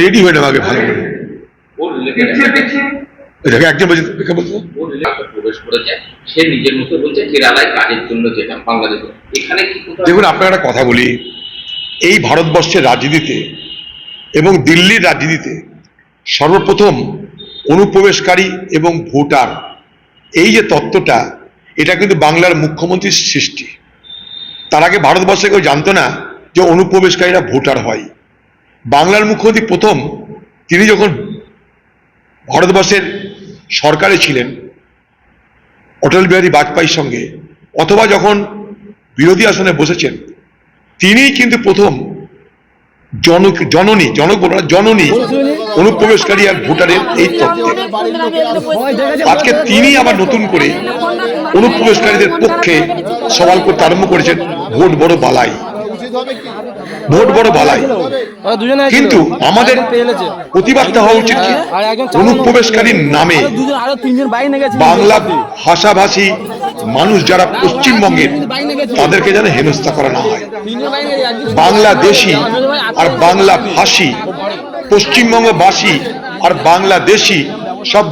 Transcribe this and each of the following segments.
Ready হয়ে নেওয়া ভালো করে দেখুন আপনার একটা কথা বলি। এই ভারতবর্ষের রাজনীতিতে এবং দিল্লির রাজনীতিতে সর্বপ্রথম অনুপ্রবেশকারী এবং ভোটার, এই যে তত্ত্বটা, এটা কিন্তু বাংলার মুখ্যমন্ত্রীর সৃষ্টি। তার আগে ভারতবর্ষে কেউ জানতো না যে অনুপ্রবেশকারীরা ভোটার হয়। বাংলার মুখ্যমন্ত্রী প্রথম, তিনি যখন ভারতবর্ষের সরকারে ছিলেন, অটল বিহারী বাজপেয়ীর সঙ্গে, অথবা যখন বিরোধী আসনে বসেছেন, তিনি কিন্তু প্রথম জনক, জননী জনক জননী অনুপ্রবেশকারী আর ভোটারের এই তত্ত্বে। আজকে তিনি আবার নতুন করে অনুপ্রবেশকারীদের পক্ষে সওয়াল করতে আরম্ভ করেছেন ভোট বড় বালাই। ভোট বড় বালাই। কিন্তু আমাদের। প্রতিবাদটা হওয়া উচিত কি? অনুপ্রবেশকারীর নামে বাংলা ভাষাভাষী মানুষ যারা পশ্চিমবঙ্গের তাদেরকে যেন হেনস্থা করা না হয়। বাংলাদেশি আর বাংলা ভাষী পশ্চিমবঙ্গবাসী আর বাংলাদেশি সব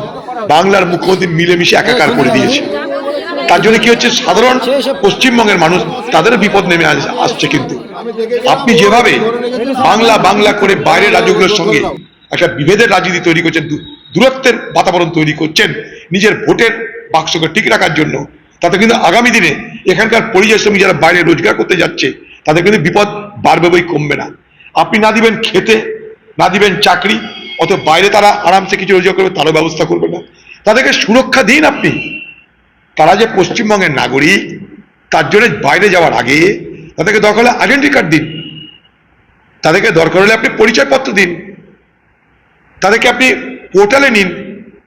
বাংলার মুখ্যমন্ত্রী মিলেমিশে একাকার করে দিয়েছে। তার জন্য কি হচ্ছে? সাধারণ পশ্চিমবঙ্গের মানুষ তাদের বিপদ নেমে আসছে কিন্তু। আপনি যেভাবে বাংলা বাংলা করে বাইরের রাজ্যগুলোর সঙ্গে একটা বিভেদের রাজনীতি তৈরি করছেন দূরত্বের বাতাবরণ তৈরি করছেন, নিজের ভোটের বাক্সকে ঠিক রাখার জন্য, তাতে কিন্তু আগামী দিনে এখানকার পরিযায়ী শ্রমিক যারা বাইরে রোজগার করতে যাচ্ছে, তাদের কিন্তু বিপদ বাড়বে বই কমবে না। আপনি না দিবেন খেতে, না দিবেন চাকরি, অত বাইরে তারা আরামসে কিছু রোজগার করবে, তারও ব্যবস্থা করবে না। তাদেরকে সুরক্ষা দিন আপনি। তারা যে পশ্চিমবঙ্গের নাগরিক, তার জন্য বাইরে যাওয়ার আগে তাদেরকে দরকার হলে আইডেন্টি কার্ড দিন। তাদেরকে দরকার হলে আপনি পরিচয়পত্র দিন। তাদেরকে আপনি পোর্টালে নিন,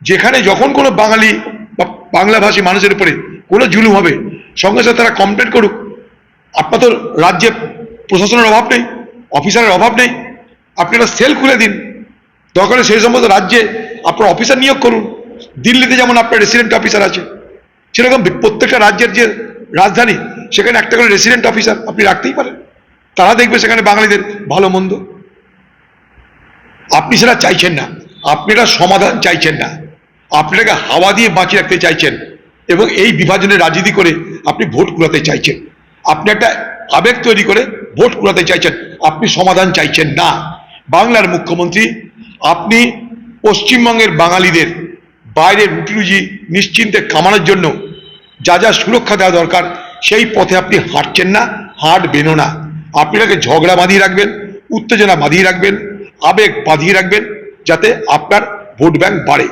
যেখানে যখন কোনো বাঙালি বা বাংলাভাষী মানুষের উপরে কোনো জুলুম হবে, সঙ্গে সঙ্গে তারা কমপ্লেন করুক। আপনার তো রাজ্যে প্রশাসনের অভাব নেই অফিসারের অভাব নেই। আপনি একটা সেল খুলে দিন। দরকার সেই সমস্ত রাজ্যে আপনার অফিসার নিয়োগ করুন। দিল্লিতে যেমন আপনার রেসিডেন্ট অফিসার আছে। সেরকম প্রত্যেকটা রাজ্যের যে রাজধানী, সেখানে একটা করে রেসিডেন্ট অফিসার আপনি রাখতেই পারেন। তারা দেখবে সেখানে বাঙালিদের ভালো মন্দ। আপনি সেটা চাইছেন না। আপনি এটা সমাধান চাইছেন না। আপনাকে হাওয়া দিয়ে বাঁচিয়ে রাখতে চাইছেন এবং এই বিভাজনের রাজনীতি করে আপনি ভোট কুড়াতে চাইছেন। আপনি একটা আবেগ তৈরি করে ভোট কুড়াতে চাইছেন। আপনি সমাধান চাইছেন না। বাংলার মুখ্যমন্ত্রী, আপনি পশ্চিমবঙ্গের বাঙালিদের বাইরে রুটি রুজি নিশ্চিন্তে কামানোর জন্য যা যা সুরক্ষা দেওয়া দরকার, সেই পথে আপনি হাঁটছেন না হাঁটবেনও না। আপনি তাকে ঝগড়া বাঁধিয়ে রাখবেন, উত্তেজনা বাঁধিয়ে রাখবেন, আবেগ বাঁধিয়ে রাখবেন, যাতে আপনার ভোট ব্যাংক বাড়ে।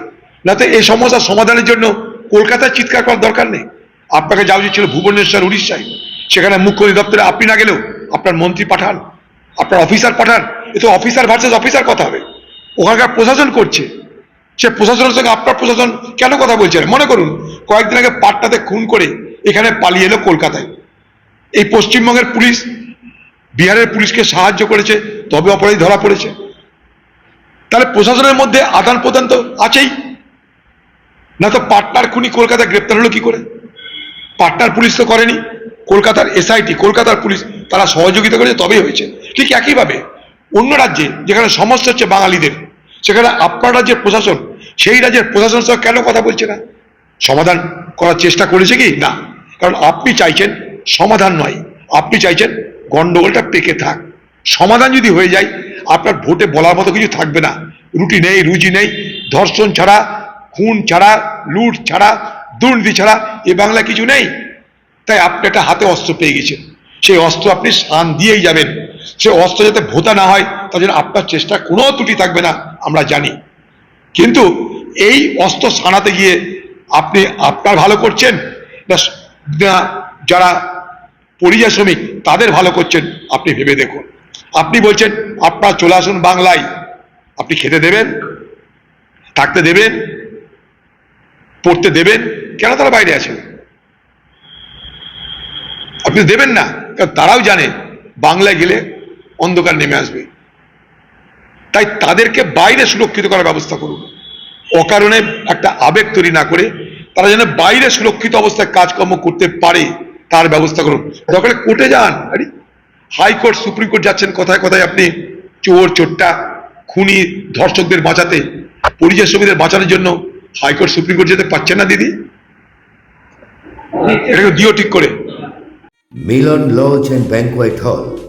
যাতে এই সমস্যার সমাধানের জন্য কলকাতায় চিৎকার করার দরকার নেই। আপনাকে যাওয়া উচিত ছিল ভুবনেশ্বর, উড়িষ্যায়। সেখানে মুখ্য অধিদপ্তরে আপনি না গেলেও আপনার মন্ত্রী পাঠান, আপনার অফিসার পাঠান, এ তো অফিসার ভার্সেস অফিসার কথা হবে। ওখানকার প্রশাসন করছে। সে প্রশাসনের সঙ্গে আপনার প্রশাসন কেন কথা বলছে? না? মনে করুন, কয়েকদিন আগে পাটনাতে খুন করে এখানে পালিয়ে এলো কলকাতায়। এই পশ্চিমবঙ্গের পুলিশ, বিহারের পুলিশকে সাহায্য করেছে, তবে অপরাধী ধরা পড়েছে। তাহলে প্রশাসনের মধ্যে আদান প্রদান তো আছেই। না তো পাটনার খুনি কলকাতায় গ্রেপ্তার হলো কি করে? পাটনার পুলিশ তো করেনি, কলকাতার এসআইটি কলকাতার পুলিশ তারা সহযোগিতা করেছে, তবেই হয়েছে। ঠিক একইভাবে অন্য রাজ্যে যেখানে সমস্যা হচ্ছে বাঙালিদের, সেখানে আপনার রাজ্যের প্রশাসন সেই রাজ্যের প্রশাসন সহ কেন কথা বলছে না? সমাধান করার চেষ্টা করেছে কি? না। কারণ আপনি চাইছেন সমাধান নয়। আপনি চাইছেন গন্ডগোলটা পেকে থাক। সমাধান যদি হয়ে যায়, আপনার ভোটে বলার মতো কিছু থাকবে না। রুটি নেই, রুজি নেই, ধর্ষণ ছাড়া, খুন ছাড়া, লুট ছাড়া, দুর্নীতি ছাড়া এ বাংলা কিছু নেই। তাই আপনি একটা হাতে অস্ত্র পেয়ে গেছেন। সেই অস্ত্র আপনি শান দিয়েই যাবেন। সে অস্ত্র যাতে ভোতা না হয়, তার জন্য আপনার চেষ্টা কোনো ত্রুটি থাকবে না, আমরা জানি। কিন্তু এই অস্ত্র সানাতে গিয়ে আপনি আপনার ভালো করছেন? না, যারা পরিযায়ী শ্রমিক, তাদের ভালো করছেন, আপনি ভেবে দেখুন। আপনি বলছেন, আপনার চলে আসুন বাংলায়। আপনি খেতে দেবেন? থাকতে দেবেন? পড়তে দেবেন? কেন তারা বাইরে আছেন? আপনি দেবেন না, কারণ তারাও জানে, বাংলায় গেলে অন্ধকার নেমে আসবে। তাই তাদেরকে বাইরে সুরক্ষিত করার ব্যবস্থা করুন। অকারণে একটা আবেগ তৈরি না করে তারা যেন বাইরে সুরক্ষিত অবস্থায় কাজকর্ম করতে পারে, তার ব্যবস্থা করুন। দরকারে কোর্টে যান, আরে। হাইকোর্ট সুপ্রিম কোর্ট যাচ্ছেন কোথায় কোথায় আপনি চোর চোরটা খুনি, ধর্ষকদের বাঁচাতে, পরিযায়ী শ্রমিকদের বাঁচানোর জন্য হাইকোর্ট সুপ্রিম কোর্ট যেতে পারছেন না, দিদি? এটাকে দিও ঠিক করে। মিলন লজ অ্যান্ড ব্যাংকোয়েট হল।